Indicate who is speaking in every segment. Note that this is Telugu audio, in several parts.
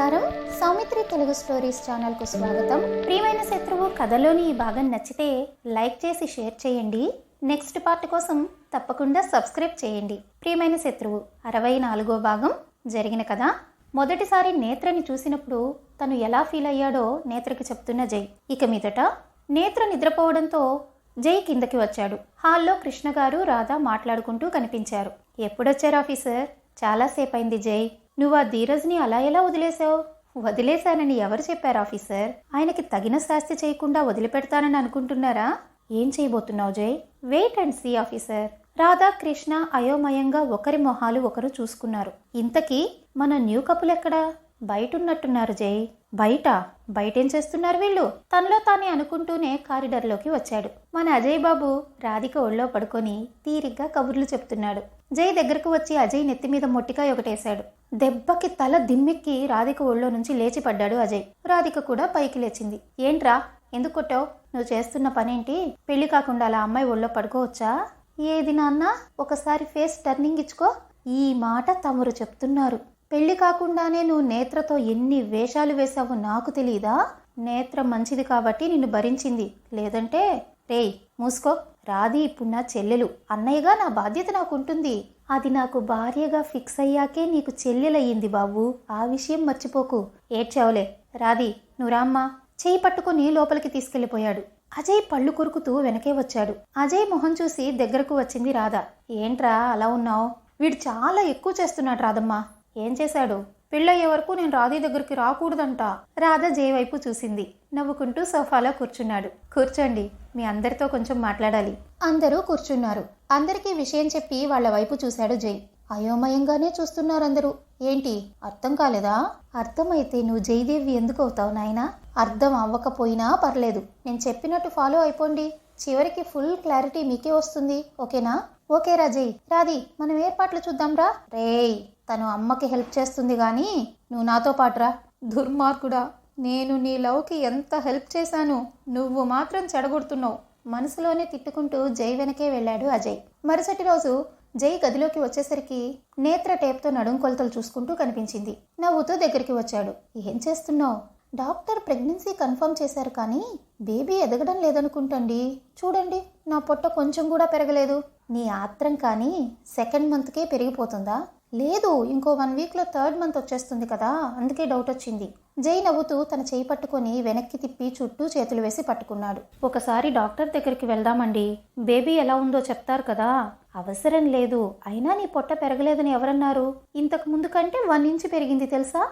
Speaker 1: నమస్కారం. సౌమిత్రి తెలుగు స్టోరీస్ ఛానల్కు స్వాగతం. ప్రియమైన శత్రువు కథలోని ఈ భాగం నచ్చితే లైక్ చేసి షేర్ చేయండి. నెక్స్ట్ పార్ట్ కోసం తప్పకుండా సబ్స్క్రైబ్ చేయండి. ప్రియమైన శత్రువు అరవై నాలుగో భాగం జరిగిన కథ. మొదటిసారి నేత్రని చూసినప్పుడు తను ఎలా ఫీల్ అయ్యాడో నేత్రకి చెప్తున్న జై. ఇక మీదట నేత్ర నిద్రపోవడంతో జై కిందకి వచ్చాడు. హాల్లో కృష్ణ గారు రాధా మాట్లాడుకుంటూ కనిపించారు. ఎప్పుడొచ్చారు ఆఫీసర్? చాలాసేపు అయింది జై. నువ్వు ఆ ధీరజ్ని అలా ఎలా వదిలేశావు? వదిలేశానని ఎవరు చెప్పారు ఆఫీసర్? ఆయనకి తగిన శాస్తి చేయకుండా వదిలిపెడతానని అనుకుంటున్నారా? ఏం చేయబోతున్నావు Jai? Wait and see officer. Radha Krishna అయోమయంగా ఒకరి మొహాలు ఒకరు చూసుకున్నారు. ఇంతకీ మన న్యూ కపుల్ ఎక్కడా? బయట ఉన్నట్టున్నారు జై. బయట బయటేం చేస్తున్నారు వీళ్ళు? తనలో తానే అనుకుంటూనే కారిడార్లోకి వచ్చాడు. మన అజయ్ బాబు రాధిక ఒళ్ళో పడుకొని తీరిగ్గా కబుర్లు చెప్తున్నాడు. జై దగ్గరకు వచ్చి అజయ్ నెత్తి మీద మొట్టికాయ ఒకటేశాడు. దెబ్బకి తల దిమ్మెక్కి రాధిక ఒళ్ళో నుంచి లేచి పడ్డాడు అజయ్. రాధిక కూడా పైకి లేచింది. ఏంట్రా? ఎందుకు కొట్టావు? నువ్వు చేస్తున్న పనేంటి? పెళ్ళి కాకుండా అలా అమ్మాయి ఒళ్ళో పడుకోవచ్చా? ఏది నాన్న? ఒకసారి ఫేస్ టర్నింగ్ ఇచ్చుకో. ఈ మాట తమరు చెప్తున్నారు. పెళ్ళి కాకుండానే నువ్వు నేత్రతో ఎన్ని వేషాలు వేశావో నాకు తెలియదా నేత్ర మంచిది కాబట్టి నిన్ను భరించింది. లేదంటే రేయ్ మూసుకో. రాధి ఇప్పుడు నా చెల్లెలు. అన్నయ్యగా నా బాధ్యత నాకు ఉంటుంది అది నాకు భార్యగా ఫిక్స్ అయ్యాకే నీకు చెల్లెలయ్యింది బాబు. ఆ విషయం మర్చిపోకు. ఏడ్చావులే. రాధి నువ్వు రామ్మా. చేయి పట్టుకుని లోపలికి తీసుకెళ్ళిపోయాడు అజయ్ పళ్ళు కొరుకుతూ వెనకే వచ్చాడు. అజయ్ మొహం చూసి దగ్గరకు వచ్చింది రాధ. ఏంట్రా అలా ఉన్నావు? వీడు చాలా ఎక్కువ చేస్తున్నాడు రాధమ్మ. ఏం చేశాడు? పెళ్ళయ్యే వరకు నేను రాధి దగ్గరికి రాకూడదంట. రాధ జయ వైపు చూసింది. నవ్వుకుంటూ సోఫాలో కూర్చున్నాడు. కూర్చోండి మీ అందరితో కొంచెం మాట్లాడాలి. అందరూ కూర్చున్నారు. అందరికీ విషయం చెప్పి వాళ్ళ వైపు చూశాడు జై. అయోమయంగానే చూస్తున్నారు అందరూ ఏంటి? అర్థం కాలేదా? అర్థమైతే నువ్వు జయదేవి ఎందుకు అవుతావు నాయనా? అర్థం అవ్వకపోయినా పర్లేదు. నేను చెప్పినట్టు ఫాలో అయిపోండి. చివరికి ఫుల్ క్లారిటీ మీకే వస్తుంది. ఓకేనా? ఓకే రాజయ్ రాది మనం ఏర్పాట్లు చూద్దాంరా? రేయ్ తను అమ్మకి హెల్ప్ చేస్తుంది కానీ నువ్వు నాతో పాటురా. దుర్మార్గుడా నేను నీ లవ్కి ఎంత హెల్ప్ చేశాను నువ్వు మాత్రం చెడగొడుతున్నావు. మనసులోనే తిట్టుకుంటూ జై వెనకే వెళ్ళాడు అజయ్. మరుసటి రోజు జై గదిలోకి వచ్చేసరికి నేత్ర టేప్తో నడుం కొలతలు చూసుకుంటూ కనిపించింది. నవ్వుతూ దగ్గరికి వచ్చాడు. ఏం చేస్తున్నావు? డాక్టర్ ప్రెగ్నెన్సీ కన్ఫర్మ్ చేశారు కానీ బేబీ ఎదగడం లేదనుకుంటండి. చూడండి నా పొట్ట కొంచెం కూడా పెరగలేదు. నీ ఆత్రం కానీ సెకండ్ మంత్కే పెరిగిపోతుందా? లేదు ఇంకో వన్ వీక్లో థర్డ్ మంత్ వచ్చేస్తుంది కదా అందుకే డౌట్ వచ్చింది. జై నవ్వుతూ తన చేయి పట్టుకొని వెనక్కి తిప్పి చుట్టూ చేతులు వేసి పట్టుకున్నాడు. ఒకసారి డాక్టర్ దగ్గరికి వెళ్దామండి. బేబీ ఎలా ఉందో చెప్తారు కదా. అవసరం లేదు అయినా నీ పొట్ట పెరగలేదని ఎవరన్నారు? ఇంతకు ముందు కంటే వన్ ఇంచ్ పెరిగింది తెలుసా?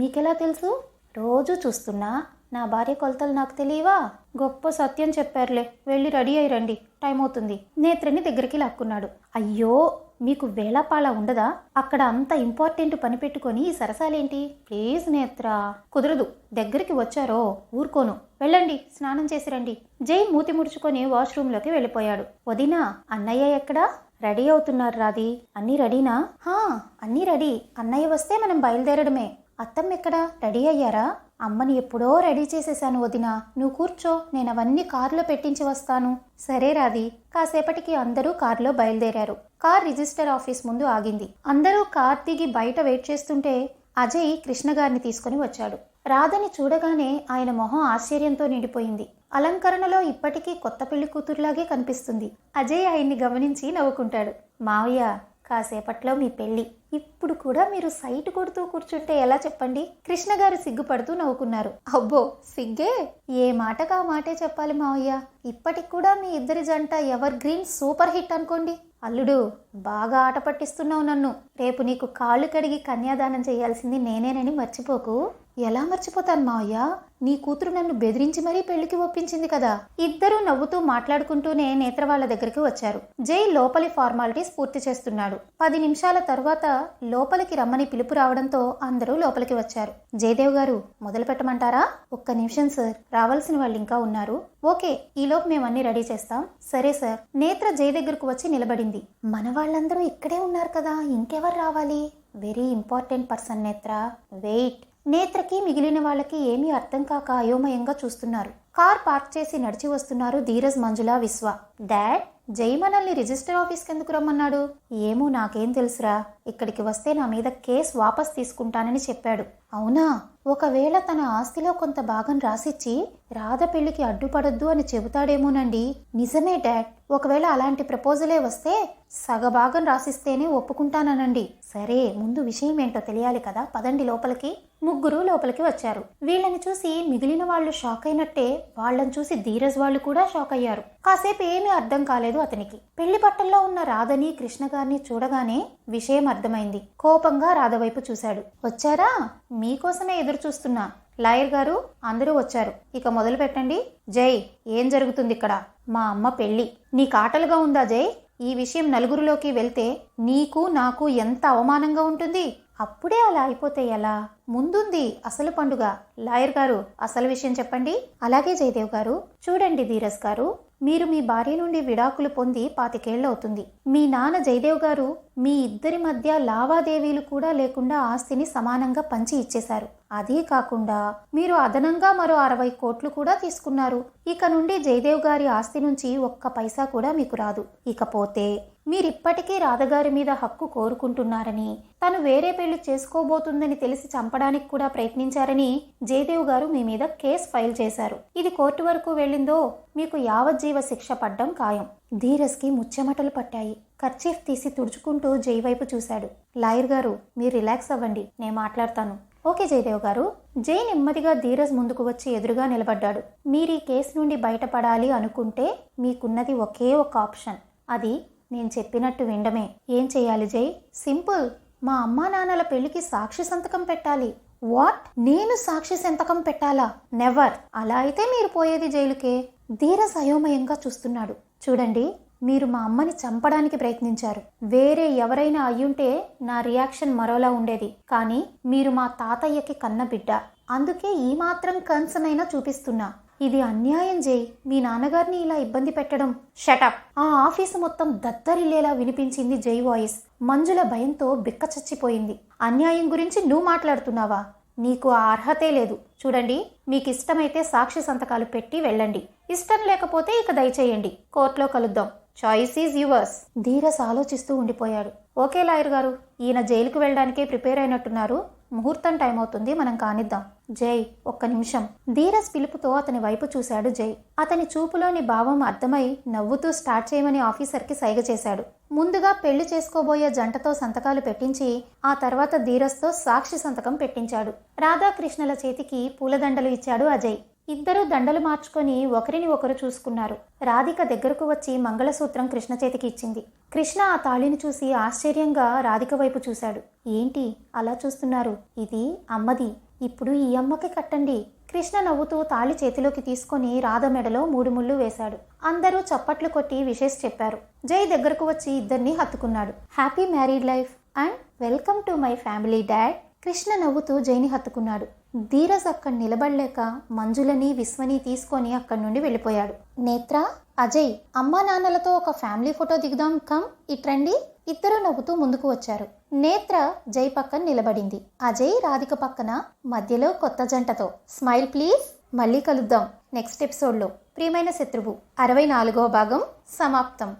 Speaker 1: మీకెలా తెలుసు? రోజు చూస్తున్నా నా భార్య కొలతలు నాకు తెలియవా? గొప్ప సత్యం చెప్పారులే. వెళ్ళి రెడీ అయి రండి. టైం అవుతుంది. నేత్రని దగ్గరికి లాక్కున్నాడు. అయ్యో మీకు వేళాపాళ ఉండదా? అక్కడ అంత ఇంపార్టెంట్ పని పెట్టుకొని ఈ సరసాలేంటి? ప్లీజ్ నేత్ర. కుదరదు. దగ్గరికి వచ్చారో ఊరుకోను. వెళ్ళండి. స్నానం చేసి రండి. జై మూతి ముడుచుకొని వాష్రూమ్లోకి వెళ్ళిపోయాడు. వదినా అన్నయ్య ఎక్కడా? రెడీ అవుతున్నారు రాది అన్నీ రెడీనా? హా అన్నీ రెడీ. అన్నయ్య వస్తే మనం బయలుదేరడమే. అత్తమ్మ ఎక్కడ? రెడీ అయ్యారా? అమ్మని ఎప్పుడో రెడీ చేసేసాను వదినా. నువ్వు కూర్చో నేను అవన్నీ కారులో పెట్టించి వస్తాను. సరే రాది కాసేపటికి అందరూ కారులో బయలుదేరారు. కార్ రిజిస్టర్ ఆఫీస్ ముందు ఆగింది. అందరూ కార్ దిగి బయట వెయిట్ చేస్తుంటే అజయ్ కృష్ణ గారిని తీసుకుని వచ్చాడు. రాధని చూడగానే ఆయన మొహం ఆశ్చర్యంతో నిండిపోయింది. అలంకరణలో ఇప్పటికీ కొత్త పెళ్ళి కూతురులాగే కనిపిస్తుంది. అజయ్ ఆయన్ని గమనించి నవ్వుకుంటాడు. మావయ్య కాసేపట్లో మీ పెళ్ళి. ఇప్పుడు కూడా మీరు సైట్ కొడుతూ కూర్చుంటే ఎలా చెప్పండి? కృష్ణ గారు సిగ్గుపడుతూ నవ్వుకున్నారు. అబ్బో సిగ్గే? ఏ మాటకా మాటే చెప్పాలి మావయ్య? ఇప్పటికి కూడా మీ ఇద్దరి జంట ఎవర్ గ్రీన్ సూపర్ హిట్ అనుకోండి. అల్లుడు బాగా ఆట పట్టిస్తున్నావు నన్ను. రేపు నీకు కాళ్ళు కడిగి కన్యాదానం చేయాల్సింది నేనేనని మర్చిపోకు. ఎలా మర్చిపోతాను మావయ్య? నీ కూతురు నన్ను బెదిరించి మరీ పెళ్ళికి ఒప్పించింది కదా. ఇద్దరూ నవ్వుతూ మాట్లాడుకుంటూనే నేత్ర వాళ్ళ దగ్గరికి వచ్చారు. జై లోపలి ఫార్మాలిటీస్ పూర్తి చేస్తున్నాడు. పది నిమిషాల తర్వాత లోపలికి రమ్మని పిలుపు రావడంతో అందరూ లోపలికి వచ్చారు. జయదేవ్ గారు మొదలు పెట్టమంటారా? ఒక్క నిమిషం సార్. రావాల్సిన వాళ్ళు ఇంకా ఉన్నారు. ఓకే ఈలోపు మేము రెడీ చేస్తాం. సరే సార్. నేత్ర జై దగ్గరకు వచ్చి నిలబడింది. మన వాళ్ళందరూ ఇక్కడే ఉన్నారు కదా. ఇంకెవరు రావాలి? Very important person Netra. Wait. నేత్రకి మిగిలిన వాళ్ళకి ఏమీ అర్థం కాక అయోమయంగా చూస్తున్నారు. కార్ పార్క్ చేసి నడిచి వస్తున్నారు ధీరజ్ మంజుల విశ్వ. డాడ్ జై మనల్ని రిజిస్టర్ ఆఫీస్కి ఎందుకు రమ్మన్నాడు? ఏమో నాకేం తెలుసురా. ఇక్కడికి వస్తే నా మీద కేస్ వాపస్ తీసుకుంటానని చెప్పాడు. అవునా? ఒకవేళ తన ఆస్తిలో కొంత భాగం రాసిచ్చి రాధ పెళ్ళికి అడ్డుపడొద్దు అని చెబుతాడేమోనండి. నిజమే డాడ్. ఒకవేళ అలాంటి ప్రపోజలే వస్తే సగభాగం రాసిస్తేనే ఒప్పుకుంటాననండి. సరే ముందు విషయం ఏంటో తెలియాలి కదా. పదండి లోపలికి. ముగ్గురు లోపలికి వచ్చారు. వీళ్ళని చూసి మిగిలిన వాళ్ళు షాక్ అయినట్టే వాళ్ళని చూసి ధీరజ్ వాళ్ళు కూడా షాక్ అయ్యారు. కాసేపు ఏమీ అర్థం కాలేదు అతనికి. పెళ్ళి బట్టల్లో ఉన్న రాధని కృష్ణ గారిని చూడగానే విషయం అర్థమైంది. కోపంగా రాధ వైపు చూశాడు. వచ్చారా? మీకోసమే ఎదురు చూస్తున్నా లాయర్ గారు అందరూ వచ్చారు. ఇక మొదలు పెట్టండి జై ఏం జరుగుతుంది ఇక్కడ? మా అమ్మ పెళ్ళి నీ కాటలుగా ఉందా జై? ఈ విషయం నలుగురిలోకి వెళ్తే నీకు నాకు ఎంత అవమానంగా ఉంటుంది? అప్పుడే అలా అయిపోతే ఎలా? ముందుంది అసలు పండుగ. లాయర్ గారు అసలు విషయం చెప్పండి. అలాగే జయదేవ్ గారు చూడండి ధీరస్ గారు మీరు మీ భార్య నుండి విడాకులు పొంది పాతికేళ్ళవుతుంది మీ నాన్న జయదేవ్ గారు మీ ఇద్దరి మధ్య లావాదేవీలు కూడా లేకుండా ఆస్తిని సమానంగా పంచి ఇచ్చేశారు. అదీ కాకుండా మీరు అదనంగా మరో అరవై కోట్లు కూడా తీసుకున్నారు. ఇక నుండి జయదేవ్ గారి ఆస్తి నుంచి ఒక్క పైసా కూడా మీకు రాదు. ఇకపోతే మీరిప్పటికీ రాధగారి మీద హక్కు కోరుకుంటున్నారని తను వేరే పెళ్ళి చేసుకోబోతుందని తెలిసి చంపడానికి కూడా ప్రయత్నించారని జయదేవ్ గారు మీ మీద కేసు ఫైల్ చేశారు. ఇది కోర్టు వరకు వెళ్ళిందో మీకు యావజ్జీవ శిక్ష పడ్డం ఖాయం. ధీరస్కి ముచ్చెమటలు పట్టాయి. కర్చీఫ్ తీసి తుడుచుకుంటూ జై వైపు చూశాడు. లాయర్ గారు మీరు రిలాక్స్ అవ్వండి. నేను మాట్లాడతాను. ఓకే జయదేవ్ గారు జై నెమ్మదిగా ధీరజ్ ముందుకు వచ్చి ఎదురుగా నిలబడ్డాడు. మీరు ఈ కేసు నుండి బయటపడాలి అనుకుంటే మీకున్నది ఒకే ఒక ఆప్షన్. అది నేను చెప్పినట్టు వినడమే. ఏం చేయాలి జై? సింపుల్. మా అమ్మా నాన్నల పెళ్ళికి సాక్షి సంతకం పెట్టాలి. వాట్? నేను సాక్షి సంతకం పెట్టాలా? నెవర్. అలా అయితే మీరు పోయేది జైలుకే. ధీరజ్ అయోమయంగా చూస్తున్నాడు. చూడండి. మీరు మా అమ్మని చంపడానికి ప్రయత్నించారు. వేరే ఎవరైనా అయ్యుంటే నా రియాక్షన్ మరోలా ఉండేది. కానీ మీరు మా తాతయ్యకి కన్న బిడ్డ అందుకే ఈ మాత్రం కన్సనైనా చూపిస్తున్నా. ఇది అన్యాయం జై మీ నాన్నగారిని ఇలా ఇబ్బంది పెట్టడం. షటప్ ఆ ఆఫీసు మొత్తం దద్దరిల్లేలా వినిపించింది జై వాయిస్. మంజుల భయంతో బిక్క చచ్చిపోయింది. అన్యాయం గురించి నువ్వు మాట్లాడుతున్నావా? నీకు ఆ అర్హతే లేదు. చూడండి మీకు ఇష్టమైతే సాక్షి సంతకాలు పెట్టి వెళ్ళండి. ఇష్టం లేకపోతే ఇక దయచేయండి. కోర్టులో కలుద్దాం. చాయిస్ ఈజ్ యువర్స్ ధీరస్ ఆలోచిస్తూ ఉండిపోయాడు. ఓకే లాయర్ గారు ఈయన జైలుకు వెళ్ళడానికే ప్రిపేర్ అయినట్టున్నారు. ముహూర్తం టైం అవుతుంది మనం కానిద్దాం. జై ఒక్క నిమిషం. ధీరస్ పిలుపుతో అతని వైపు చూశాడు జై. అతని చూపులోని భావం అర్థమై నవ్వుతూ స్టార్ట్ చేయమని ఆఫీసర్కి సైగ చేశాడు. ముందుగా పెళ్ళి చేసుకోబోయే జంటతో సంతకాలు పెట్టించి ఆ తర్వాత ధీరస్తో సాక్షి సంతకం పెట్టించాడు. రాధాకృష్ణల చేతికి పూలదండలు ఇచ్చాడు అజయ్. ఇద్దరూ దండలు మార్చుకొని ఒకరిని ఒకరు చూసుకున్నారు. రాధిక దగ్గరకు వచ్చి మంగళసూత్రం కృష్ణ చేతికి ఇచ్చింది. కృష్ణ ఆ తాళిని చూసి ఆశ్చర్యంగా రాధిక వైపు చూశాడు. ఏంటి? అలా చూస్తున్నారు. ఇది అమ్మది. ఇప్పుడు ఈ అమ్మకి కట్టండి. కృష్ణ నవ్వుతూ తాళి చేతిలోకి తీసుకొని రాధ మెడలో మూడు ముళ్ళు వేశాడు. అందరూ చప్పట్లు కొట్టి విషెస్ చెప్పారు. జై దగ్గరకు వచ్చి ఇద్దరిని హత్తుకున్నాడు. Happy married life and welcome to my family dad. Krishna నవ్వుతూ జైని హత్తుకున్నాడు. ధీరజ్ అక్కడ నిలబడలేక మంజులని విశ్వని తీసుకొని అక్కడి నుండి వెళ్ళిపోయాడు. నేత్ర అజయ్ అమ్మా నాన్నలతో ఒక ఫ్యామిలీ ఫోటో దిగుదాం కమ్ ఇట్రండి ఇద్దరు నవ్వుతూ ముందుకు వచ్చారు. నేత్ర జై పక్కన నిలబడింది. అజయ్ రాధిక పక్కన మధ్యలో కొత్త జంటతో. స్మైల్ ప్లీజ్ మళ్ళీ కలుద్దాం. నెక్స్ట్ ఎపిసోడ్లో. ప్రియమైన శత్రువు అరవై నాలుగో భాగం సమాప్తం.